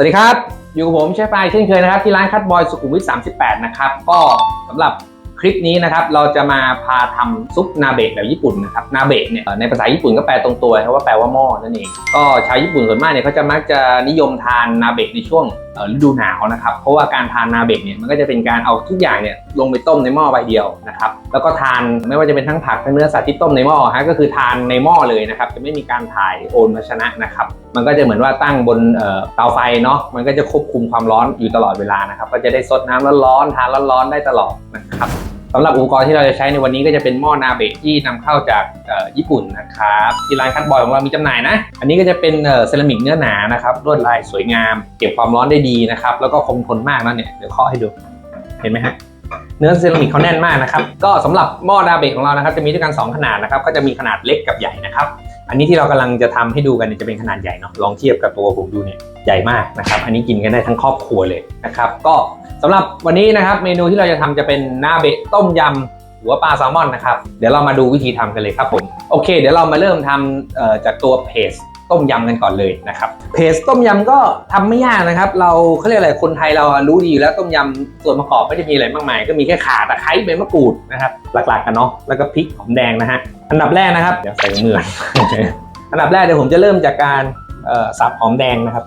สวัสดีครับ อยู่กับผมเชฟไฟเช่นเคยนะครับ ที่ร้านคัตบอยสุขุมวิท 38 นะครับ ก็สำหรับ คลิปนี้นะครับเราจะมาพาทำซุปนาเบะแบบญี่ปุ่นนะครับนาเบะเนี่ยในภาษาญี่ปุ่นก็แปลตรงตัวครับว่าแปลว่าหม้อนั่นเองก็ชาวญี่ปุ่นส่วนมากเนี่ยเขาจะมักจะนิยมทานนาเบะในช่วงฤดูหนาวนะครับเพราะว่าการทานนาเบะเนี่ยมันก็จะเป็นการเอาทุกอย่างเนี่ยลงไปต้มในหม้อใบเดียวนะครับแล้วก็ทานไม่ว่าจะเป็นทั้งผักทั้งเนื้อสัตว์ที่ต้มในหม้อฮะก็คือทานในหม้อเลยนะครับจะไม่มีการถ่ายโอนภาชนะนะครับมันก็จะเหมือนว่าตั้งบนเตาไฟเนาะมันก็จะควบคุมความร้อนอยู่ตลอดเวลานะครับก็จะได้ซดน้ำร้อนๆทานร้อนๆได้ตลอดนะครับ สำหรับอุปกรณ์ที่เราจะใช้ในวันนี้ก็จะเป็นหม้อนาเบะที่นำเข้าจากญี่ปุ่นนะครับที่ร้านคัตบอยของเรามีจำหน่ายนะ อันนี้ก็จะเป็นเซรามิกเนื้อหนานะครับลวดลายสวยงาม เก็บความร้อนได้ดีนะครับ แล้วก็คงทนมากนะเนี่ยเดี๋ยวเคาะให้ดูเห็นไหมฮะเนื้อเซรามิกเขาแน่นมากนะครับ ก็สำหรับหม้อนาเบะของเรานะครับ จะมีด้วยกัน 2 ขนาดนะครับ ก็จะมีขนาดเล็กกับใหญ่นะครับ อันนี้ที่เรากำลังจะทำให้ดูกันเนี่ยจะเป็นขนาดใหญ่เนาะลองเทียบกับตัวผมดูเนี่ยใหญ่มากนะครับอันนี้กินกันได้ทั้งครอบครัวเลยนะครับก็สำหรับวันนี้นะครับเมนูที่เราจะทำจะเป็นหน้าเบะต้มยำหัวปลาแซลมอนนะครับเดี๋ยวเรามาดูวิธีทำกันเลยครับผมโอเค เดี๋ยวเรามาเริ่มทำเอ่อจากตัวเพจ ต้มยำกันก่อนเลยนะครับเพจต้มยำก็ทำไม่ยากนะครับ เราเขาเรียกอะไรคนไทยเรารู้ดีอยู่แล้วต้มยำส่วนประกอบไม่ได้มีอะไรมากมาย ก็มีแค่ข่าตะไคร้ใบมะกรูดนะครับหลักๆกันเนาะแล้วก็พริกหอมแดงนะฮะอันดับแรกนะครับเดี๋ยวใส่มืออันดับแรกเดี๋ยวผมจะเริ่มจากการสับหอมแดงนะครับ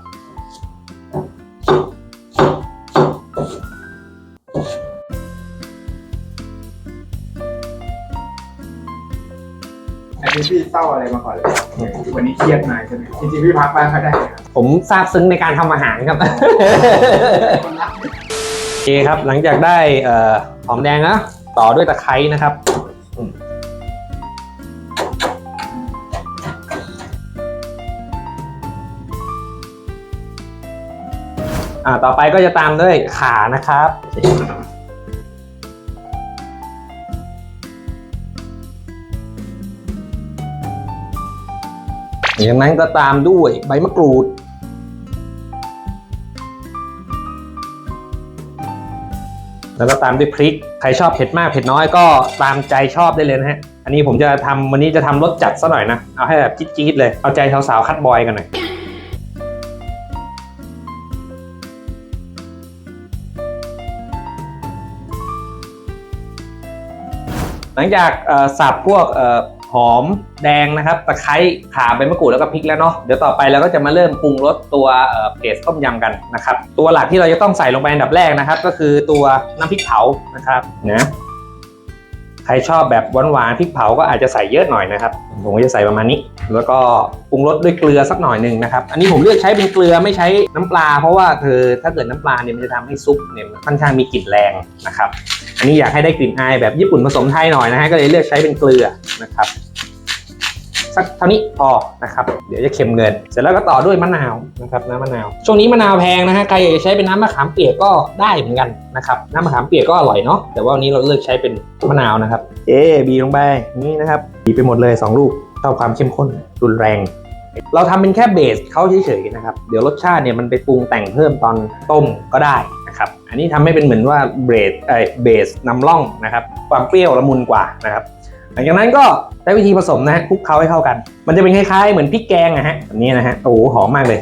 อันนี้พี่เศร้าอะไรมาก่อนเลย วันนี้เครียดมาใช่ไหมจริงๆพี่พักบ้างก็ได้นะครับผมซาบซึ้งในการทำอาหารครับ คนรักโอเคครับ หลังจากได้เอ่อหอมแดงนะต่อด้วยตะไคร้นะครับอืมอ่าต่อไปก็จะตามด้วยข่านะครับ จากนั้นก็ตามด้วยใบมะกรูด แล้วก็ตามด้วยพริก ใครชอบเผ็ดมากเผ็ดน้อยก็ตามใจชอบได้เลยนะฮะ อันนี้ผมจะทำวันนี้จะทำรสจัดซะหน่อยนะ เอาให้แบบจี๊ดๆเลย เอาใจสาวๆคัดบอยกันหน่อยหลังจากสับพวก หอมแดงนะครับตะไคร้ข่าใบมะกรูดแล้วก็พริกแล้วเนาะเดี๋ยวต่อไปเราก็จะมาเริ่มปรุงรสตัวเพสต้มยำกันนะครับตัวหลักที่เราจะต้องใส่ลงไปอันดับแรกนะครับ ก็คือตัวน้ำพริกเผานะครับนะใครชอบแบบหวานๆพริกเผาก็อาจจะใส่เยอะหน่อยนะครับผมก็จะใส่ประมาณนี้ แล้วก็ปรุงรสด้วยเกลือสักหน่อยหนึ่งนะครับอันนี้ผมเลือกใช้เป็นเกลือไม่ใช้น้ำปลา เพราะว่าเธอถ้าเกิดน้ำปลาเนี่ยมันจะทำให้ซุปเนี่ยค่อนข้างมีกลิ่นแรงนะครับอันนี้อยากให้ได้กลิ่นอายแบบญี่ปุ่นผสมไทยหน่อยนะฮะก็เลยเลือกใช้เป็นเกลือนะครับสักเท่านี้พอนะครับ เดี๋ยวจะเค็มเงิน เสร็จแล้วก็ต่อด้วยมะนาวนะครับน้ำมะนาว ช่วงนี้มะนาวแพงนะฮะใครอยากจะใช้เป็นน้ำมะขามเปียกก็ได้เหมือนกันนะครับน้ำมะขามเปียกก็อร่อยเนาะแต่ว่าวันนี้เราเลือกใช้เป็นมะนาวนะครับเอ๊บีลงไปนี่นะครับบีไปหมดเลยสองลูก ชอบความเข้มข้นรุนแรง เราทำเป็นแค่เบสเขาเฉยๆนะครับ เดี๋ยวรสชาติเนี่ยมันไปปรุงแต่งเพิ่มตอนต้มก็ได้นะครับ อันนี้ทำให้เป็นเหมือนว่าเบสเอเบสนำร่องนะครับ ความเปรี้ยวละมุนกว่านะครับ หลังจากนั้นก็ใช้วิธีผสมนะฮะคลุกเคล้าให้เข้ากัน มันจะเป็นคล้ายๆเหมือนพริกแกงนะฮะแบบนี้นะฮะโอ้โหหอมมากเลย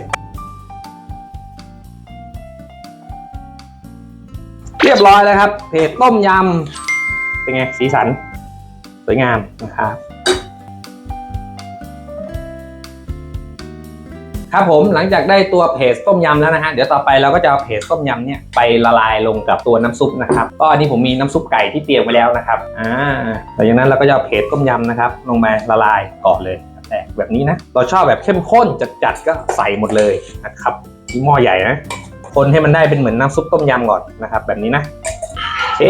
เรียบร้อยแล้วครับ เพจต้มยำเป็นไงสีสัน สวยงามนะครับ ครับผมหลังจากได้ตัวเพจต้มยำแล้วนะฮะเดี๋ยวต่อไปเราก็จะเอาเพจต้มยำเนี่ยไปละลายลงกับตัวน้ำซุปนะครับก็อันนี้ผมมีน้ำซุปไก่ที่เตรียมไว้แล้วนะครับอ่าหลังจากนั้นเราก็จะเอาเพจต้มยำนะครับลงมาละลายก่อนเลยแต่แบบนี้นะเราชอบแบบเข้มข้นจัดๆก็ใส่หมดเลยนะครับที่หม้อใหญ่นะคนให้มันได้เป็นเหมือนน้ำซุปต้มยำก่อนนะครับ แบบนี้นะโอเค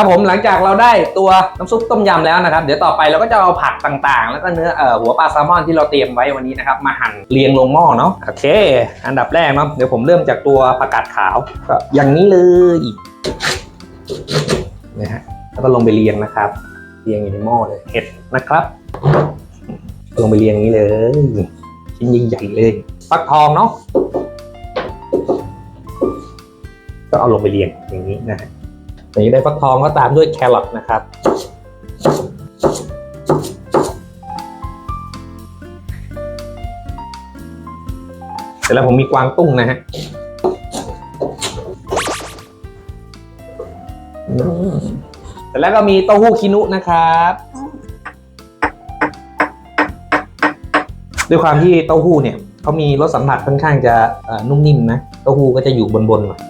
ครับผมหลังจากเราได้ตัวน้ำซุปต้มยำแล้วนะครับ เดี๋ยวต่อไปเราก็จะเอาผักต่างๆ แล้วก็เนื้อเอ่อหัวปลาแซลมอนที่เราเตรียมไว้วันนี้นะครับมาหั่นเรียงลงหม้อเนาะโอเค อันดับแรกเนาะเดี๋ยวผมเริ่มจากตัวผักกาดขาวก็อย่างนี้เลยนะฮะแล้วก็ลงไปเรียงนะครับ เรียงอยู่ในหม้อเลยเห็ดนะครับ ลงไปเรียงอย่างนี้เลยชิ้นใหญ่ๆเลยฟักทองเนาะก็เอาลงไปเรียงอย่างนี้นะฮะ นี้ได้ฟักทองก็ตามด้วยแครอทนะครับ เสร็จแล้วผมมีกวางตุ้งนะฮะเสร็จแล้วก็มีเต้าหู้คินุนะครับ ด้วยความที่เต้าหู้เนี่ยเขามีรสสัมผัสค่อนข้างจะนุ่มนิ่มนะ เต้าหู้ก็จะอยู่บนบนๆหน่อย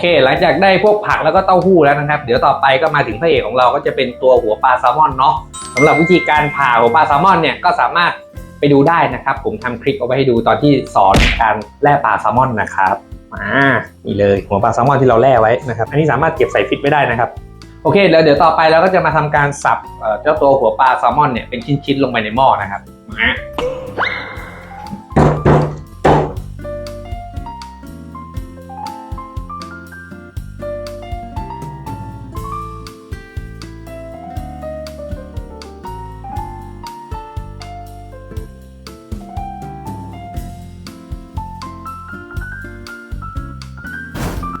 เค หลังจากได้พวกผักแล้วก็เต้าหู้แล้วนะครับ เดี๋ยวต่อไปก็มาถึงพระเอกของเราก็จะเป็นตัวหัวปลาแซลมอนเนาะสำหรับวิธีการผ่าหัวปลาแซลมอนเนี่ยก็สามารถไปดูได้นะครับ ผมทำคลิปเอาไว้ให้ดูตอนที่สอนการแล่ปลาแซลมอนนะครับมานี่เลยหัวปลาแซลมอนที่เราแล่ไว้นะครับ อันนี้สามารถเก็บใส่ฟิตไว้ได้นะครับโอเคแล้วเดี๋ยวต่อไปเราก็จะมาทำการสับเอ่อเจ้าตัวหัวปลาแซลมอนเนี่ยเป็นชิ้นๆลงไปในหม้อนะครับมา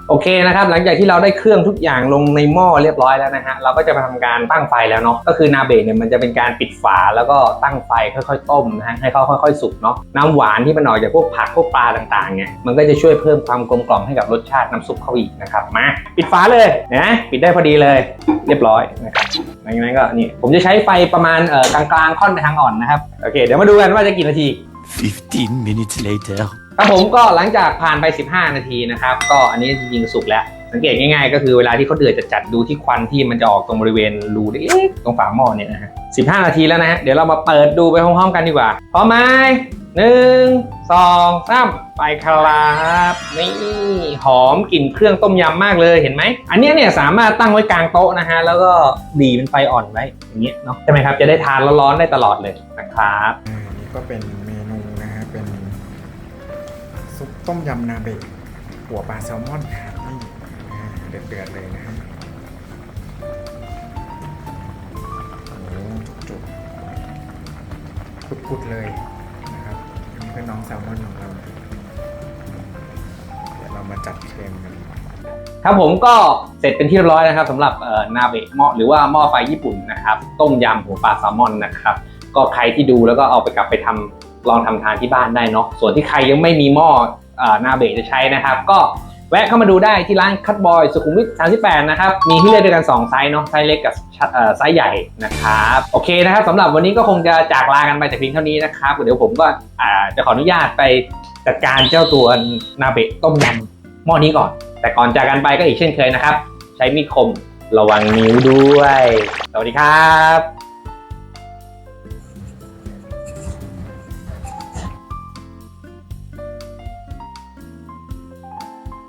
โอเคนะครับหลังจากที่เราได้เครื่องทุกอย่างลงในหม้อเรียบร้อยแล้วนะฮะเราก็จะมาทำการตั้งไฟแล้วเนาะก็คือนาเบะเนี่ยมันจะเป็นการปิดฝาแล้วก็ตั้งไฟค่อยๆ ต้มนะฮะให้เขาค่อยๆ สุกเนาะน้ำหวานที่มันออกจากพวกผักพวกปลาต่างๆเนี่ยมันก็จะช่วยเพิ่มความกลมกล่อมให้กับรสชาติน้ำซุปเขาอีกนะครับมาปิดฝาเลยนะปิดได้พอดีเลยเรียบร้อยนะครับหลังจากนั้นก็นี่ผมจะใช้ไฟประมาณเอ่อกลางๆค่อนไปทางอ่อนนะครับโอเคเดี๋ยวมาดูกันว่าจะกี่นาที15 minutes later. ครับผมก็หลังจากผ่านไป 15 นาทีนะครับ ก็อันนี้จริงๆสุกแล้ว สังเกตง่ายๆ ก็คือเวลาที่เขาเดือดจะจัดดูที่ควันที่มันจะออกตรงบริเวณรูเล็กๆตรงฝาหม้อเนี่ยนะฮะ15นาทีแล้วนะฮะเดี๋ยวเรามาเปิดดูไปพร้อมๆกันดีกว่าพร้อมไหมหนึ่งสองสามไปครับนี่หอมกลิ่นเครื่องต้มยำมากเลยเห็นไหม อันนี้เนี่ยสามารถตั้งไว้กลางโต๊ะนะฮะแล้วก็ดีเป็นไฟอ่อนไว้อย่างเงี้ยเนาะใช่ไหมครับจะได้ทานร้อนๆได้ตลอดเลยนะครับอ่านี่ก็เป็นเม ต้มยำนาเบะหัวปลาแซลมอนครับนี่เดือดๆเลยนะครับโอ้จุกๆกุดๆเลยนะครับอันนี้คือน้องแซลมอนของเราเดี๋ยวเรามาจัดเค็มกันครับผมก็เสร็จเป็นที่เรียบร้อยนะครับสำหรับนาเบะหม้อหรือว่าหม้อไฟญี่ปุ่นนะครับ ต้มยำหัวปลาแซลมอนนะครับ ก็ใครที่ดูแล้วก็เอาไปกลับไปทำลองทำทานที่บ้านได้เนาะส่วนที่ใครยังไม่มีหม้อ นาเบะจะใช้นะครับ ก็แวะเข้ามาดูได้ที่ร้านคัตบอยสุขุมวิท 38 นะครับ มีให้เลือกด้วยกัน 2 ไซส์เนาะ ไซส์เล็กกับไซส์ใหญ่นะครับ โอเคนะครับสำหรับวันนี้ก็คงจะจากลากันไปแต่เพียงเท่านี้นะครับ เดี๋ยวผมก็จะขออนุญาตไปจัดการเจ้าตัวนาเบะต้มยำหม้อนี้ก่อน แต่ก่อนจากกันไปก็อีกเช่นเคยนะครับ ใช้มีดคมระวังนิ้วด้วย สวัสดีครับ